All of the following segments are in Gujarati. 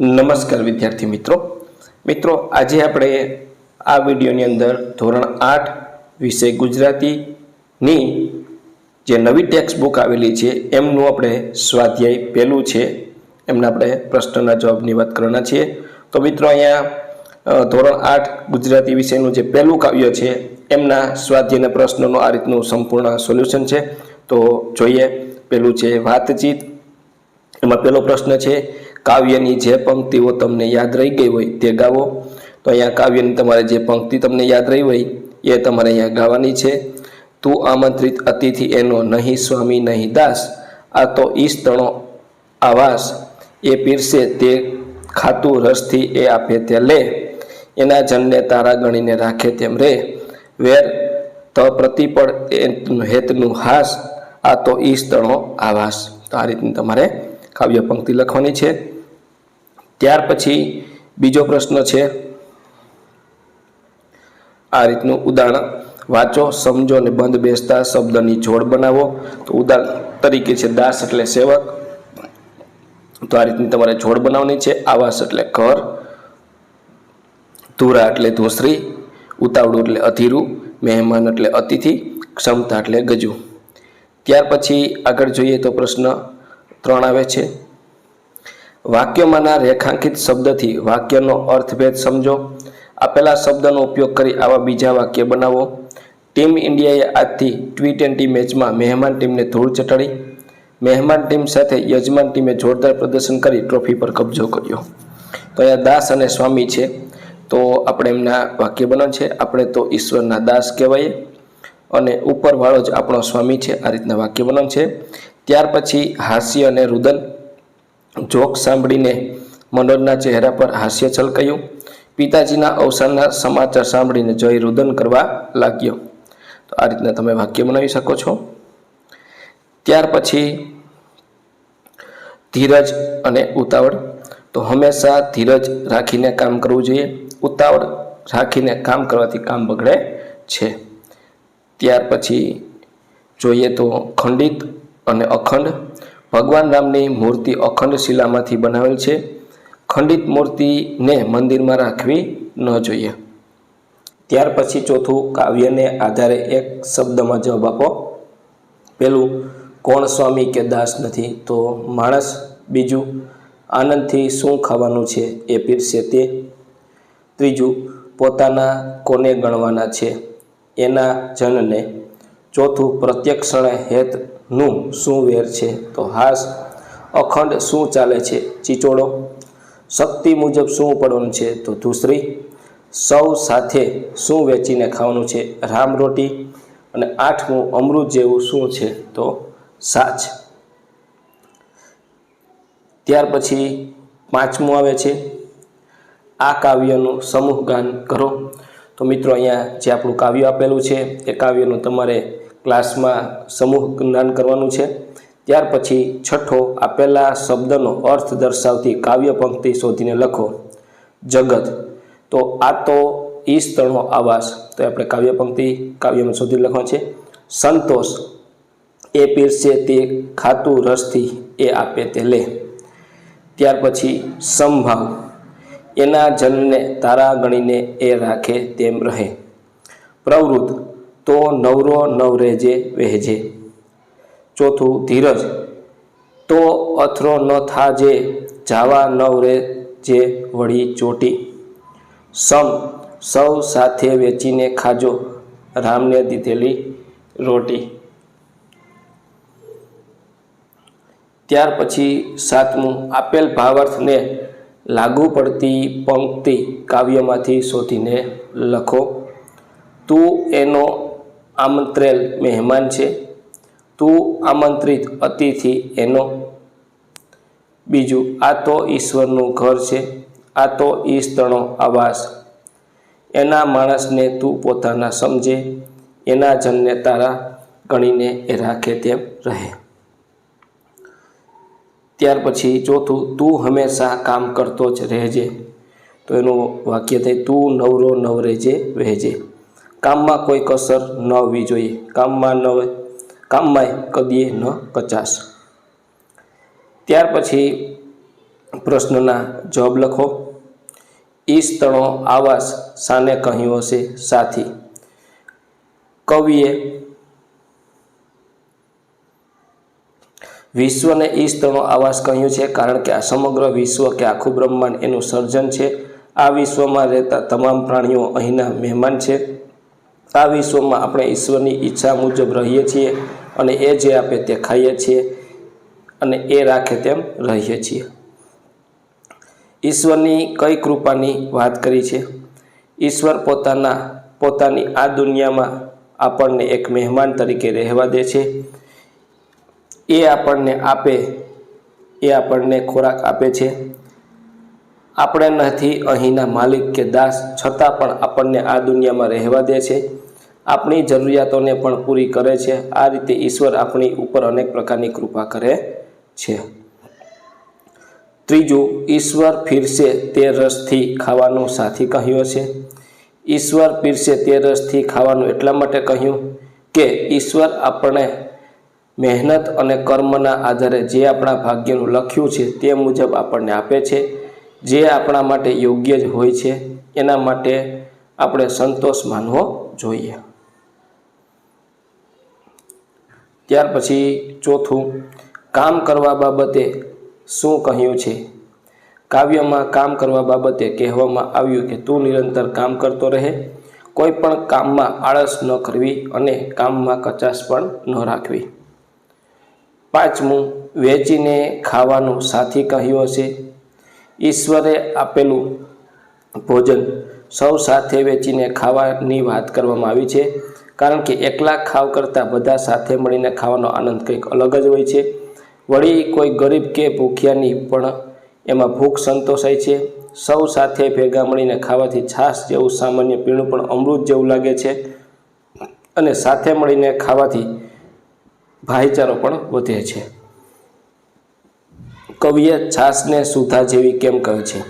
નમસ્કાર વિદ્યાર્થી મિત્રો. મિત્રો, આજે આપણે આ વિડીયોની અંદર ધોરણ આઠ વિષય ગુજરાતીની જે નવી ટેક્સ્ટ બુક આવેલી છે, એમનું આપણે સ્વાધ્યાય પહેલું છે. એમના આપણે પ્રશ્નના જવાબની વાત કરવાના છીએ. તો મિત્રો, અહીંયા ધોરણ આઠ ગુજરાતી વિષયનું જે પહેલું કાવ્ય છે, એમના સ્વાધ્યાયના પ્રશ્નોનું આ રીતનું સંપૂર્ણ સોલ્યુશન છે. તો જોઈએ, પહેલું છે વાતચીત. એમાં પહેલો પ્રશ્ન છે કાવ્યની જે પંક્તિઓ તમને યાદ રહી ગઈ હોય તે ગાવો. તો અહીંયા કાવ્યની તમારે જે પંક્તિ તમને યાદ રહી હોય, એ તમારે અહીંયા ગાવાની છે. તું આમંત્રિત અતિથિ એનો નહીં સ્વામી નહીં દાસ, આ તો ઈશ તણો આવાસ, એ પીરસે તે ખાતું રસથી એ આપે તે લે. એના જનને તારા ગણીને રાખે તેમ રે. વેર ત પ્રતિપળ હેતનું હાસ, આ તો ઈશ તણો આવાસ. તો આ રીતની તમારે કાવ્ય પંક્તિ લખવાની છે. ત્યાર પછી બીજો પ્રશ્ન છે. આ રીતનું ઉદાહરણ. વાંચો, સમજો અને બંધ બેસતા શબ્દની જોડ બનાવો. તો ઉદાહરણ તરીકે છે દાસ એટલે સેવક. તો આ રીતની તમારે જોડ બનાવવાની છે. આવાસ એટલે ઘર. ધુરા એટલે ધોસરી. ઉતાવળું એટલે અધીરું. મહેમાન એટલે અતિથિ. ક્ષમતા એટલે ગજુ. ત્યાર પછી આગળ જોઈએ તો પ્રશ્ન ત્રણ આવે છે. વાક્યમાંના રેખાંકિત શબ્દથી વાક્યનો અર્થભેદ સમજો. આપેલા શબ્દનો ઉપયોગ કરી આવા બીજા વાક્ય બનાવો. ટીમ ઇન્ડિયાએ આજથી ટી ટ્વેન્ટી મેચમાં મહેમાન ટીમને ધૂળ ચટાડી. મહેમાન ટીમ સાથે યજમાન ટીમે જોરદાર પ્રદર્શન કરી ટ્રોફી પર કબજો કર્યો. તો અહીંયા દાસ અને સ્વામી છે? તો આપણે એમના વાક્ય બનો છે. આપણે તો ઈશ્વરના દાસ કહેવાય અને ઉપરવાળો જ આપણો સ્વામી છે. આ રીતના વાક્ય બનો છે. ત્યાર પછી હાસ્ય અને રુદન. જોક સાંભળીને મનોજના ચહેરા પર હાસ્ય છલકાયું. પિતાજીના અવસાનના સમાચાર સાંભળીને જય રુદન કરવા લાગ્યો. તો આ રીતના તમે વાક્ય બનાવી શકો છો. ત્યાર પછી ધીરજ અને ઉતાવળ. તો હંમેશા ધીરજ રાખીને કામ કરવું જોઈએ. ઉતાવળ રાખીને કામ કરવાથી કામ બગડે છે. ત્યાર પછી જોઈએ તો ખંડિત અને અખંડ. ભગવાન રામની મૂર્તિ અખંડ શિલામાંથી બનાવેલ છે. ખંડિત મૂર્તિને મંદિરમાં રાખવી ન જોઈએ. ત્યાર પછી ચોથું કાવ્યને આધારે એક શબ્દમાં જવાબ આપો. પેલું, કોણ સ્વામી કે દાસ નથી તો માણસ. બીજું, આનંદથી શું ખાવાનું છે એ પીરસે તે. ત્રીજું, પોતાના કોને ગણવાના છે એના જનને. ચોથું પ્રત્યક્ષણે હેતનું શું વેર છે? તો હાસ, અખંડ શું ચાલે છે? ચીચોડો શક્તિ મુજબ શું પડવાનું છે? તો ધૂસરી. સૌ સાથે શું વેચીને ખાવાનું છે? રામ રોટી. અને આઠમું અમૃત જેવું શું છે? તો સાચ ત્યાર પછી પાંચમું આવે છે. આ કાવ્યનું સમૂહ ગાન કરો. તો મિત્રો, અહીંયા જે આપણું કાવ્ય આપેલું છે, એ કાવ્યનું તમારે ક્લાસમાં સમૂહ જ્ઞાન કરવાનું છે. ત્યાર પછી છઠ્ઠો આપેલા શબ્દનો અર્થ દર્શાવતી કાવ્ય પંક્તિ શોધીને લખો. જગત. તો આ તો ઈ તણો આવાસ. તો આપણે કાવ્ય પંક્તિ કાવ્યમાં શોધી લખવાનું છે. સંતોષ. એ પીરસે તે ખાતું રસથી એ આપે તે લે. ત્યાર પછી સંભાવ. એના જનને તારા ગણીને એ રાખે તેમ રહે. પ્રવૃત્ત. તો નવરો નવરેજે વહેજે. ચોથું, ધીરજ. તો અથરો ન થાજે, જાવા નવરે જે વળી ચોટી. સમ, સૌ સાથે વેચીને ખાજો, રામને દીધેલી રોટી. ત્યાર પછી સાતમું, આપેલ ભાવાર્થને લાગુ પડતી પંક્તિ કાવ્યમાંથી શોધીને લખો. તું એનો આમંત્રેલ મહેમાન છે. તું આમંત્રિત અતિથિ એનો. બીજું, આ તો ઈશ્વરનું ઘર છે, આ તો ઈસ્તણો આવાસ. એના માણસને તું પોતાના સમજે, એના જનને તારા ગણીને એ રાખે તેમ રહે. ત્યાર પછી ચોથું, તું હંમેશા કામ કરતો જ રહેજે. તો એનું વાક્ય થાય, તું નવરો નવરેજે વહેજે. કામમાં કોઈ કસર ન હોવી જોઈએ. કામમાં ન કામમાંય કદીએ ન કચાશ ત્યાર પછી પ્રશ્નના જવાબ લખો. ઈસ્તણો આવાસ સાને કહ્યું હશે? સાથી. કવિએ વિશ્વને ઈસ્તણો તણો આવાસ કહ્યું છે કારણ કે આ સમગ્ર વિશ્વ કે આખું બ્રહ્માંડ એનું સર્જન છે. આ વિશ્વમાં રહેતા તમામ પ્રાણીઓ અહીંના મહેમાન છે. આ વિશ્વમાં આપણે ઈશ્વરની ઈચ્છા મુજબ રહીએ છીએ અને એ જે આપે તે ખાઈએ છીએ અને એ રાખે તેમ રહીએ છીએ. ઈશ્વરની કઈ કૃપાની વાત કરી છે? ઈશ્વર પોતાના, પોતાની આ દુનિયામાં આપણને એક મહેમાન તરીકે રહેવા દે છે. એ આપણને આપે, એ આપણને ખોરાક આપે છે. આપણે નથી અહીંના માલિક કે દાસ, છતાં પણ આપણને આ દુનિયામાં રહેવા દે છે. આપણી જરૂરિયાતોને પણ પૂરી કરે છે. આ રીતે ઈશ્વર આપણી ઉપર અનેક પ્રકારની કૃપા કરે છે. ત્રીજું, ઈશ્વર ફિરશે તે રસથી ખાવાનું સાથી કહ્યું છે ઈશ્વર પીરશે તે રસથી ખાવાનું એટલા માટે કહ્યું કે ઈશ્વર આપણે મહેનત અને કર્મના આધારે જે આપણા ભાગ્યનું લખ્યું છે તે મુજબ આપણને આપે છે. જે આપણા માટે યોગ્ય જ હોય છે, એના માટે આપણે સંતોષ માનવો જોઈએ. ત્યાર પછી ચોથું, કામ કરવા બાબતે શું કહ્યું છે? કાવ્યમાં કામ કરવા બાબતે કહેવામાં આવ્યું કે તું નિરંતર કામ કરતો રહે, કોઈ પણ કામમાં આળસ ન કરવી અને કામમાં કચાશ પણ ન રાખવી. પાંચમું, વેચીને ખાવાનું સાથી કહ્યું હશે. ઈશ્વરે આપેલું ભોજન સૌ સાથે વેચીને ખાવાની વાત કરવામાં આવી છે. કારણ કે એકલા ખાવ કરતાં બધા સાથે મળીને ખાવાનો આનંદ કંઈક અલગ જ હોય છે. વળી કોઈ ગરીબ કે ભૂખ્યાની પણ એમાં ભૂખ સંતોષાય છે. સૌ સાથે ભેગા મળીને ખાવાથી છાશ જેવું સામાન્ય પીણું પણ અમૃત જેવું લાગે છે. અને સાથે મળીને ખાવાથી ભાઈચારો પણ વધે છે. કવિએ છાશને સુધા જેવી કેમ કહે છે?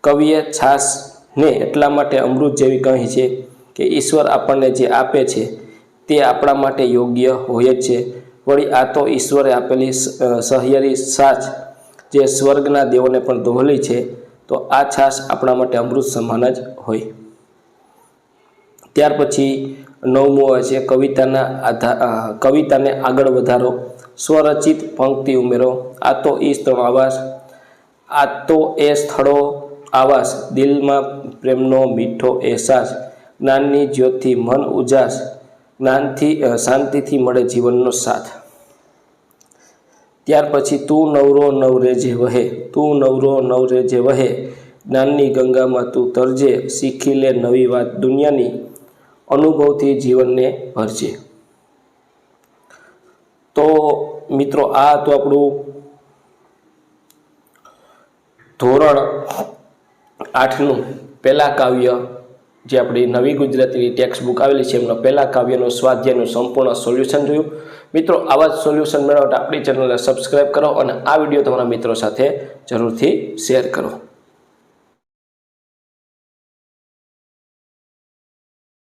કવિએ છાશને એટલા માટે અમૃત જેવી કહી છે કે ઈશ્વર આપણને જે આપે છે, તે આપણા માટે યોગ્ય હોય જ છે. વળી આ તો ઈશ્વરે આપેલી સહિયરી સાચ જે સ્વર્ગના દેવોને પણ દોહલી છે, તો આ છાશ આપણા માટે અમૃત સમાન જ હોય. ત્યાર પછી નવમું હોય છે, કવિતાના આધાર કવિતાને આગળ વધારો. સ્વરચિત પંક્તિ ઉમેરો. આ તો એ સ્થળો આવાસ. આ તો એ સ્થળો આવાસ. દિલમાં પ્રેમનો મીઠો અહેસાસ. જ્ઞાનની જ્યોતિ મન ઉજાસ જ્ઞાનથી શાંતિથી મળે જીવનનો સાથ. ત્યાર પછી તું નવરો નવરે જે વહે, તું નવરો નવરે જે વહે, જ્ઞાનની ગંગામાં તું તરજે, શીખી લે નવી વાત દુનિયાની, અનુભવથી જીવનને ભરજે. તો મિત્રો, આ હતું આપણું ધોરણ આઠનું પહેલાં કાવ્ય. જે આપણી નવી ગુજરાતીની ટેક્સ્ટ બુક આવેલી છે, એમનો પહેલાં કાવ્યનું, સ્વાધ્યાયનું સંપૂર્ણ સોલ્યુશન જોયું. મિત્રો, આવા જ સોલ્યુશન મેળવવા આપણી ચેનલને સબસ્ક્રાઈબ કરો અને આ વીડિયો તમારા મિત્રો સાથે જરૂરથી શેર કરો.